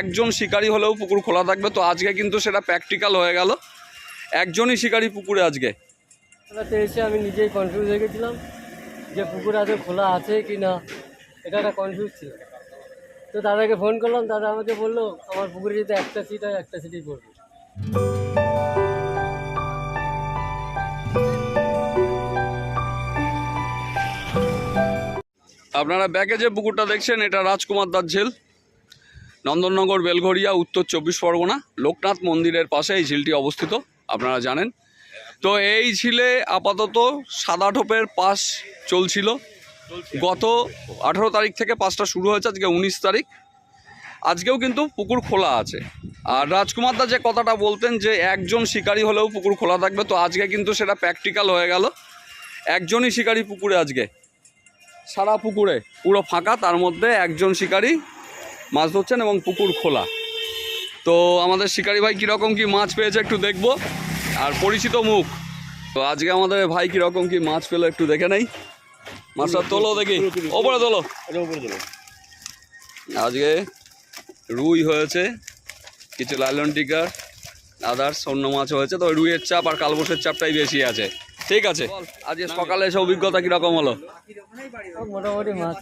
একজন শিকারী হলেও পুকুর খোলা থাকবে তো আজকে কিন্তু সেটা প্র্যাকটিক্যাল হয়ে গেল। একজনই শিকারী পুকুরে আজকে। খেলাতে এসে আমি নিজেই কনফিউজ হয়ে গেছিলাম যে পুকুর আদৌ খোলা আছে কি না। এটা একটা কনফিউজ ছিল। তো দাদাকে ফোন করলাম দাদা আমাকে বলল আমার পুকুরে যদি একটা সিট হয় একটা সিটই পড়বে। আপনারা ব্যাকে যে পুকুরটা দেখছেন এটা রাজকুমার দাস ঝিল। নন্দননগর বেলঘরিয়া উত্তর চব্বিশ পরগনা, লোকনাথ মন্দিরের পাশে এই ঝিলটি অবস্থিত, আপনারা জানেন। তো এই ঝিলে আপাতত সাদা টোপের পাস চলছিল। গত আঠেরো তারিখ থেকে পাসটা শুরু হয়েছে, আজকে উনিশ তারিখ। আজকেও কিন্তু পুকুর খোলা আছে। আর রাজকুমার দা যে কথাটা বলতেন যে একজন শিকারি হলেও পুকুর খোলা থাকবে, তো আজকে কিন্তু সেটা প্র্যাকটিক্যাল হয়ে গেল। একজনই শিকারি পুকুরে আজকে। সারা পুকুরে, পুরো ফাঁকা, তার মধ্যে একজন শিকারী মাছ ধরছেন এবং পুকুর খোলা। তো আমাদের শিকারি ভাই কীরকম কি মাছ পেয়েছে একটু দেখব। আর পরিচিত মুখ। তো আজকে আমাদের ভাই কীরকম কি মাছ পেল একটু দেখে নেই। মাছটা তোলো দেখি। ওপরে তোলো। আজকে রুই হয়েছে কিছু লাইলন টিকার আদার্স অন্য মাছ হয়েছে। তো রুইয়ের চাপ আর কালবোসের চাপটাই বেশি আছে। ঠিক আছে। আজকে সকালে এসে অভিজ্ঞতা কীরকম হলো? মোটামুটি মাছ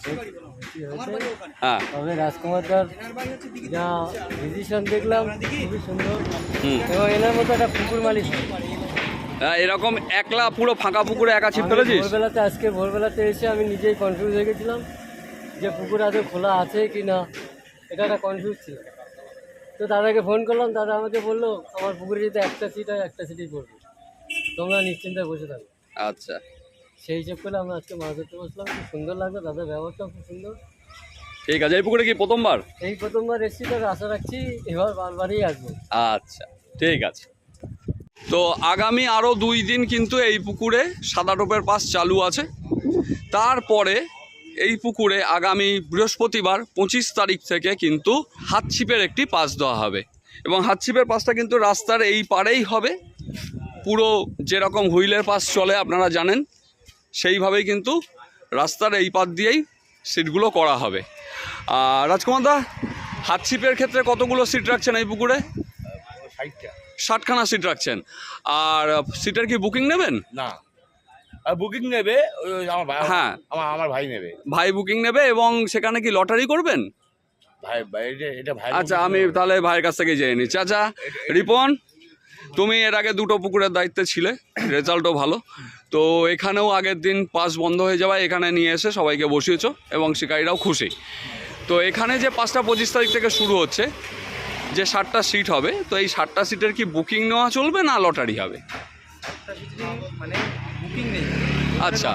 হ্যাঁ। তবে রাজকুমার দার যা ডিসিশন দেখলাম খুবই সুন্দর। এবং এনার মতো একটা পুকুর মালিক। হ্যাঁ, এরকম একলা পুরো ফাঁকা পুকুরে একা ছিপ ফেলেছিস? ভোরবেলাতে আজকে ভোরবেলাতে এসে আমি নিজেই কনফিউজ হয়ে গেছিলাম যে পুকুর আদৌ খোলা আছে কি না। এটা একটা কনফিউজ ছিল। তো দাদাকে ফোন করলাম দাদা আমাকে বলল আমার পুকুরে যদি একটা সিট হয় একটা সিটই পড়বে তোমরা নিশ্চিন্তে বসে থাকো। আচ্ছা। সেই হিসেব করে আমরা আজকে মাছ ধরতে বসলাম। খুব সুন্দর লাগল দাদার ব্যবহারটাও খুব সুন্দর। ঠিক আছে এই পুকুরে কি প্রথমবার? এই প্রথমবার এসেছি তো আশা রাখছি এবার বারবারই আসব। আচ্ছা ঠিক আছে। তো আগামী আরও দুই দিন কিন্তু এই পুকুরে সাদা টোপের পাস চালু আছে। তারপরে এই পুকুরে আগামী বৃহস্পতিবার পঁচিশ তারিখ থেকে কিন্তু হাতছিপের একটি পাস দেওয়া হবে। এবং হাতছিপের পাসটা কিন্তু রাস্তার এই পারেই হবে। পুরো যেরকম হুইলের পাস চলে আপনারা জানেন সেইভাবেই কিন্তু রাস্তার এই পাত দিয়েই সিটগুলো করা হবে। আর রাজকুমার দা হাতছিপের ক্ষেত্রে কতগুলো সিট রাখছেন এই পুকুরে? ষাটখানা সিট রাখছেন। আর সিটের কি বুকিং নেবেন? না। আর বুকিং নেবে আমার ভাই হ্যাঁ। আমার আমার ভাই নেবে। ভাই বুকিং নেবে এবং সেখানে কি লটারি করবেন? ভাই ভাই এটা এটা ভাই আচ্ছা আমি তাহলে ভাইয়ের কাছ থেকে জেনে নিচ্ছি আচ্ছা রিপন তুমি এর আগে দুটো পুকুরের দায়িত্বে ছিলে রেজাল্টও ভালো। তো এখানেও আগের দিন পাস বন্ধ হয়ে যাওয়ায় এখানে নিয়ে এসে সবাইকে বসিয়েছ এবং শিকারীরাও খুশি। তো এখানে যে পাঁচটা পঁচিশ তারিখ থেকে শুরু হচ্ছে যে ষাটটা সিট হবে তো এই ষাটটা সিটের কি বুকিং নেওয়া চলবে না লটারি হবে? মানে বুকিং নেই। আচ্ছা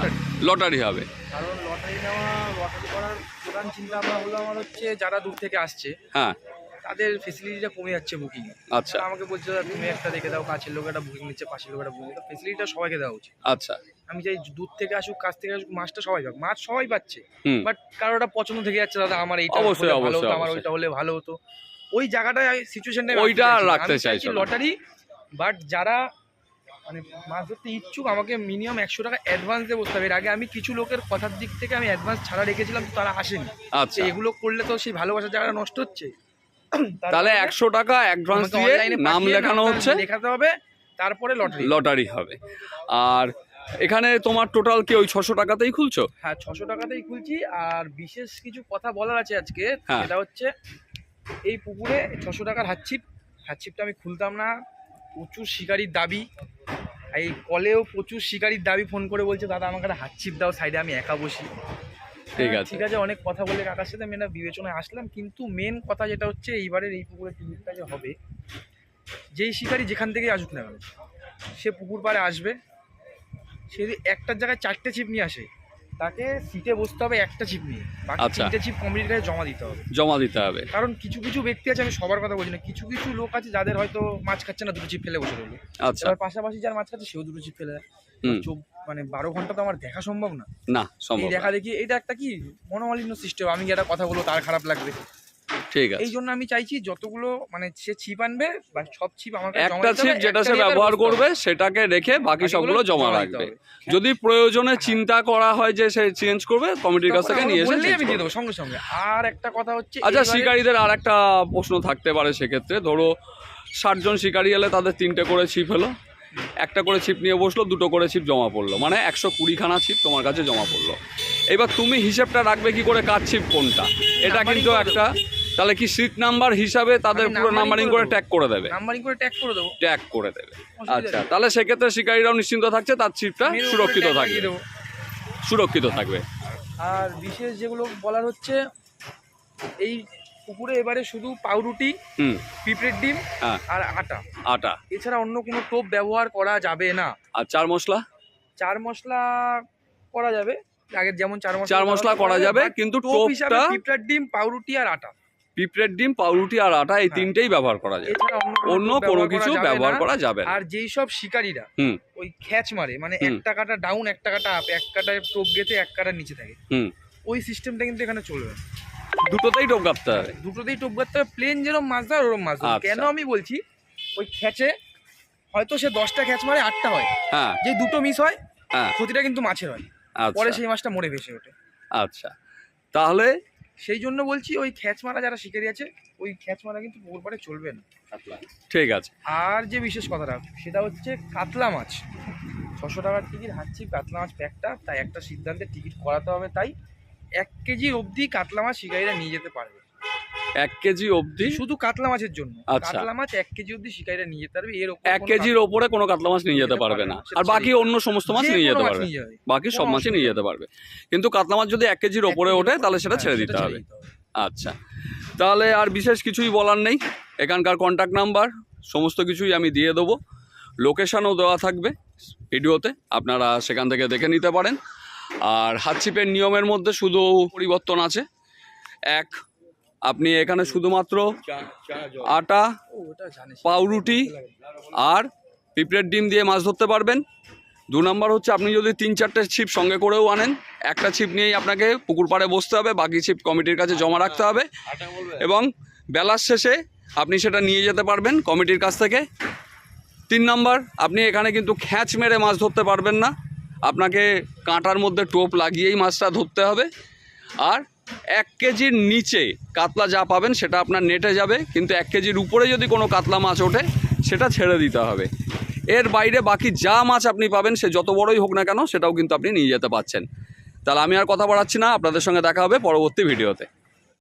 লটারি হবে। কারণ লটারি নেওয়া লটারি করার প্রধান চিন্তা ভাবনা হলো আমার হচ্ছে যারা দূর থেকে আসছে হ্যাঁ। তাদের ফেসিলিটিটা কমে যাচ্ছে বুকিং আচ্ছা। আমাকে বলছে "দাদা, তুমি একটা দেখে দাও কাছের লোক একটা বুকিং নিচ্ছে পাশের লোক একটা বুকিং ফেসিলিটিটা সবাইকে দেওয়া উচিত। আচ্ছা। আমি চাই দূর থেকে আসুক কাছ থেকে আসুক মাছটা সবাই পাক। মাছ সবাই পাচ্ছে। বাট কারোটা পছন্দ থেকে যাচ্ছে দাদা আমার এইটা অবশ্যই, ভালো হতো আমার ওইটা হলে ভালো হতো। ওই জায়গাটায় সিচুয়েশনটা ওইটা রাখতে চাইছো লটারি বাট যারা মানে মাছ ধরতে ইচ্ছুক আমাকে মিনিমাম একশো টাকা অ্যাডভান্স দিয়ে বসতে হবে। এর আগে আমি কিছু লোকের কথার দিক থেকে আমি অ্যাডভান্স ছাড়া রেখেছিলাম তারা আসেনি। আচ্ছা। এগুলো করলে তো সেই ভালোবাসার জায়গাটা নষ্ট হচ্ছে। তাহলে একশো টাকা অ্যাডভান্স দিয়ে নাম লেখানো হচ্ছে। লেখাতে হবে তারপরে লটারি লটারি হবে। আর এখানে তোমার টোটাল কি ওই ছশো টাকাতেই খুলছো? হ্যাঁ ছশো টাকাতেই খুলছি। আর বিশেষ কিছু কথা বলার আছে আজকে হ্যাঁ। সেটা হচ্ছে এই পুকুরে ছশো টাকার হাতছিপ। হাতছিপটা আমি খুলতাম না। প্রচুর শিকারির দাবি। এই কলেও প্রচুর শিকারির দাবি ফোন করে বলছে দাদা আমাকে একটা হাতছিপ দাও সাইডে আমি একা বসি। ঠিক হ্যাঁ, আছে। ঠিক আছে অনেক কথা বলে কাকার সাথে আমি এটা বিবেচনায় আসলাম কিন্তু মেন কথা যেটা হচ্ছে এইবারের এই পুকুরের টিকিটটা যে হবে যেই শিকারি যেখান থেকেই আসুক না কেন সে পুকুর পাড়ে আসবে সে যদি একটার জায়গায় চারটে ছিপ নিয়ে আসে তাকে সিটে বসতে হবে একটা চিপ নিয়ে। বাকি আচ্ছা। তিনটে চিপ কমিটির কাছে জমা দিতে হবে। জমা দিতে হবে। কারণ কিছু কিছু ব্যক্তি আছে আমি সবার কথা বলছি না কিছু কিছু লোক আছে যাদের হয়তো মাছ খাচ্ছে না দুটো ছিপ ফেলে বসে রইল। আচ্ছা। এবার পাশাপাশি যার মাছ খাচ্ছে সেও দুটো ছিপ ফেলে দেয়। হুম। চোখ মানে বারো ঘণ্টা তো আমার দেখা সম্ভব না। না এই সম্ভব দেখা দেখি এটা একটা কি মনোমালিন্য সিস্টেম আমি একটা কথা বলব তার খারাপ লাগবে। ঠিক আছে। এই জন্য আমি চাইছি যতগুলো মানে সে ছিপ আনবে বা সব ছিপ আমার একটা ছিপ যেটা সে ব্যবহার করবে সেটাকে রেখে বাকি সবগুলো জমা রাখবে। যদি প্রয়োজনে চিন্তা করা হয় যে সে চেঞ্জ করবে কমিটির কাছ থেকে নিয়ে এসে আমি দিয়ে দেবো সঙ্গে সঙ্গে। আর একটা কথা হচ্ছে আচ্ছা শিকারীদের আর একটা প্রশ্ন থাকতে পারে সেক্ষেত্রে। ধরো ষাট জন শিকারী এলে তাদের তিনটে করে ছিপ হলো একটা করে ছিপ নিয়ে বসল দুটো করে ছিপ জমা পড়ল। মানে একশো কুড়িখানা ছিপ তোমার কাছে জমা পড়ল। এবার তুমি হিসেবটা রাখবে কি করে কার ছিপ কোনটা? এটা কিন্তু একটা তাহলে কি সিট নাম্বার হিসাবে তাদের পুরো নাম্বারিং করে ট্যাগ করে দেবে? নাম্বারিং করে ট্যাগ করে দেবো। ট্যাগ করে দেবে। আচ্ছা। তাহলে সেক্ষেত্রে শিকারীরাও নিশ্চিন্ত থাকছে তার উপরে সুরক্ষিত থাকবে। সুরক্ষিত থাকবে। আর বিশেষ যেগুলো বলার হচ্ছে এই পুকুরে এবারে শুধু পাউরুটি পিঁপড়ের ডিম হ্যাঁ। আর আটা। আটা। এছাড়া অন্য কোনো টোপ ব্যবহার করা যাবে না। আর চার মশলা? চার মশলা করা যাবে। আগের যেমন চার মশলা চার মশলা করা যাবে কিন্তু টোপ হিসাবে টোপটা পিঁপড়ার ডিম পাউরুটি আর আটা। পিঁপড়ের ডিম পাউরুটি আর আটা এই হ্যাঁ। তিনটেই ব্যবহার করা যায়। অন্য কোনো কিছু ব্যবহার করা যাবে আর যেই সব শিকারীরা ওই খ্যাচ মারে মানে এক। টাকাটা ডাউন এক টাকাটা আপ এক কাটায় টোপ গেতে এক কাটা নিচে থাকে। ওই সিস্টেমটা কিন্তু এখানে চলবে দুটোতেই টোপ কাটতে হবে। দুটোতেই টোপ গাড়তে হবে প্লেন যেরকম মাছ ধর ওরকম মাছ ধর। আচ্ছা। কেন আমি বলছি ওই খ্যাচে হয়তো সে দশটা খ্যাচ মারে আটটা হয়। হ্যাঁ। যে দুটো মিস হয় হ্যাঁ। ক্ষতিটা কিন্তু মাছের হয়। পরে আচ্ছা সেই মাছটা মরে ভেসে ওঠে। আচ্ছা। তাহলে সেই জন্য বলছি ওই খ্যাচ মারা যারা শিকারি আছে ওই খ্যাচ মারা কিন্তু পুকুর পাড়ে চলবে না। ঠিক আছে। আর যে বিশেষ কথাটা সেটা হচ্ছে কাতলা মাছ। ছশো টাকার টিকিট হাঁচছি কাতলা মাছ প্যাকটা তাই একটা সিদ্ধান্তে টিকিট করাতে হবে তাই এক কেজি অবধি কাতলা মাছ শিকারিরা নিয়ে যেতে পারবে। এক কেজি অবধি? শুধু কাতলা মাছের জন্য। আচ্ছা। কাতলা মাছ এক কেজি অবধি শিকারীরা নিয়ে যেতে পারবে এর এক কেজির ওপরে কোনো কাতলা মাছ নিয়ে যেতে পারবে না। আর বাকি অন্য সমস্ত মাছ নিয়ে যেতে পারবে। বাকি সব মাছই নিয়ে যেতে পারবে। কিন্তু কাতলা মাছ যদি এক কেজির ওপরে ওঠে তাহলে সেটা ছেড়ে দিতে হবে। আচ্ছা। তাহলে আর বিশেষ কিছুই বলার নেই। এখানকার কন্ট্যাক্ট নাম্বার সমস্ত কিছুই আমি দিয়ে দেবো। লোকেশনও দেওয়া থাকবে ভিডিওতে আপনারা সেখান থেকে দেখে নিতে পারেন। আর হাতছিপের নিয়মের মধ্যে শুধু পরিবর্তন আছে। এক আপনি এখানে শুধুমাত্র আটা। পাউরুটি আর পিঁপড়ের ডিম দিয়ে মাছ ধরতে পারবেন। দু নম্বর হচ্ছে আপনি যদি তিন চারটে ছিপ সঙ্গে করেও আনেন, একটা ছিপ নিয়েই আপনাকে পুকুর পাড়ে বসতে হবে, বাকি ছিপ কমিটির কাছে জমা রাখতে হবে এবং বেলার শেষে আপনি সেটা নিয়ে যেতে পারবেন কমিটির কাছ থেকে। তিন নম্বর, আপনি এখানে কিন্তু খ্যাঁচ মেরে মাছ ধরতে পারবেন না। আপনাকে কাঁটার মধ্যে টোপ লাগিয়েই মাছটা ধরতে হবে। আর এক কেজির নিচে কাতলা যা পাবেন সেটা আপনার নেটে যাবে, কিন্তু এক কেজির উপরে যদি কোনো কাতলা মাছ ওঠে, সেটা ছেড়ে দিতে হবে। এর বাইরে বাকি যা মাছ আপনি পাবেন, সে যত বড়ই হোক না কেন, সেটাও কিন্তু আপনি নিয়ে যেতে পারছেন। তাহলে আমি আর কথা বাড়াচ্ছি না, আপনাদের সঙ্গে দেখা হবে পরবর্তী ভিডিওতে।